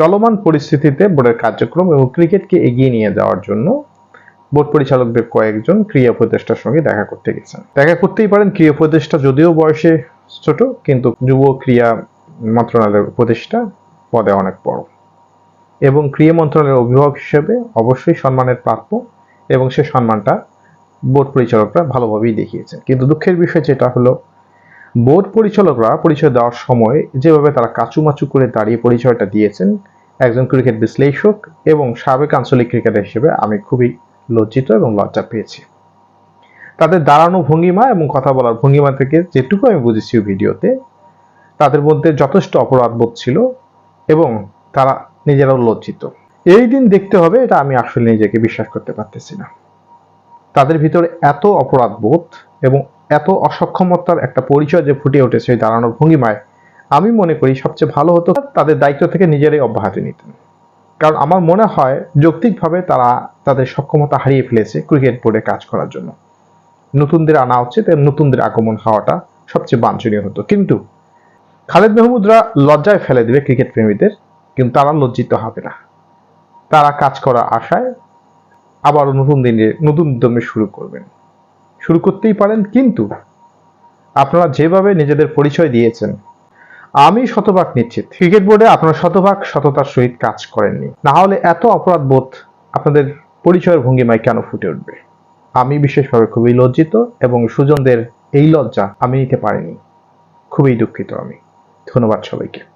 চলমান পরিস্থিতিতে বোর্ডের কার্যক্রম এবং ক্রিকেটকে এগিয়ে নিয়ে যাওয়ার জন্য বোর্ড পরিচালকদের কয়েকজন ক্রিয়া উপদেষ্টার সঙ্গে দেখা করতে গেছেন। দেখা করতেই পারেন ক্রিয়া উপদেষ্টা যদিও বয়সে ছোট, কিন্তু যুব ক্রিয়া মন্ত্রণালয়ের উপদেষ্টা পদে অনেক বড়। এবং ক্রিয়া মন্ত্রণালয়ের অভিভাবক হিসেবে অবশ্যই সম্মানের প্রাপ্য এবং সে সম্মানটা বোর্ড পরিচালকরা ভালোভাবেই দেখিয়েছেন। কিন্তু দুঃখের বিষয় যেটা হলো বোর্ড পরিচালকরা পরিচয় দেওয়ার সময় যেভাবে তারা কাচুমাচু করে দাঁড়িয়ে পরিচয়টা দিয়েছেন, একজন ক্রিকেট বিশ্লেষক এবং সাবেক আঞ্চলিক ক্রিকেটার হিসেবে আমি খুবই লজ্জিত এবং লজ্জা পেয়েছি। তাদের দাঁড়ানো ভঙ্গিমা এবং কথা বলার ভঙ্গিমা থেকে যেটুকু আমি বুঝেছি ভিডিওতে, তাদের মধ্যে যথেষ্ট অপরাধবোধ ছিল এবং তারা নিজেরাও লজ্জিত। এই দিন দেখতে হবে, এটা আমি আসলে নিজেকে বিশ্বাস করতে পারতেছি না। তাদের ভিতরে এত অপরাধবোধ এবং এত অসক্ষমতার একটা পরিচয় যে ফুটে উঠেছে এই দাঁড়ানোর ভঙ্গিমায়, আমি মনে করি সবচেয়ে ভালো হতো তাদের দায়িত্ব থেকে নিজেরাই অব্যাহতি নিতেন। কারণ আমার মনে হয় যৌক্তিকভাবে তারা তাদের সক্ষমতা হারিয়ে ফেলেছে ক্রিকেট বোর্ডে কাজ করার জন্য। নতুনদের আনা উচিত এবং নতুনদের আগমন হওয়াটা সবচেয়ে বাঞ্ছনীয় হতো। কিন্তু খালেদ মাহমুদরা লজ্জায় ফেলে দেবে ক্রিকেট প্রেমীদের, কিন্তু তারা লজ্জিত হবে না। তারা কাজ করার আশায় আবারও নতুন দিনে, নতুন উদ্যমে শুরু করবেন। শুরু করতেই পারেন, কিন্তু আপনারা যেভাবে নিজেদের পরিচয় দিয়েছেন, আমি শতভাগ নিশ্চিত। ক্রিকেট বোর্ডে আপনারা শতভাগ সততার সহিত কাজ করেননি। না হলে এত অপরাধ বোধ আপনাদের পরিচয়ের ভঙ্গিমায় কেন ফুটে উঠবে? আমি বিশেষভাবে খুবই লজ্জিত এবং সুজনদের এই লজ্জা আমি নিতে পারিনি। খুবই দুঃখিত আমি। ধন্যবাদ সবাইকে।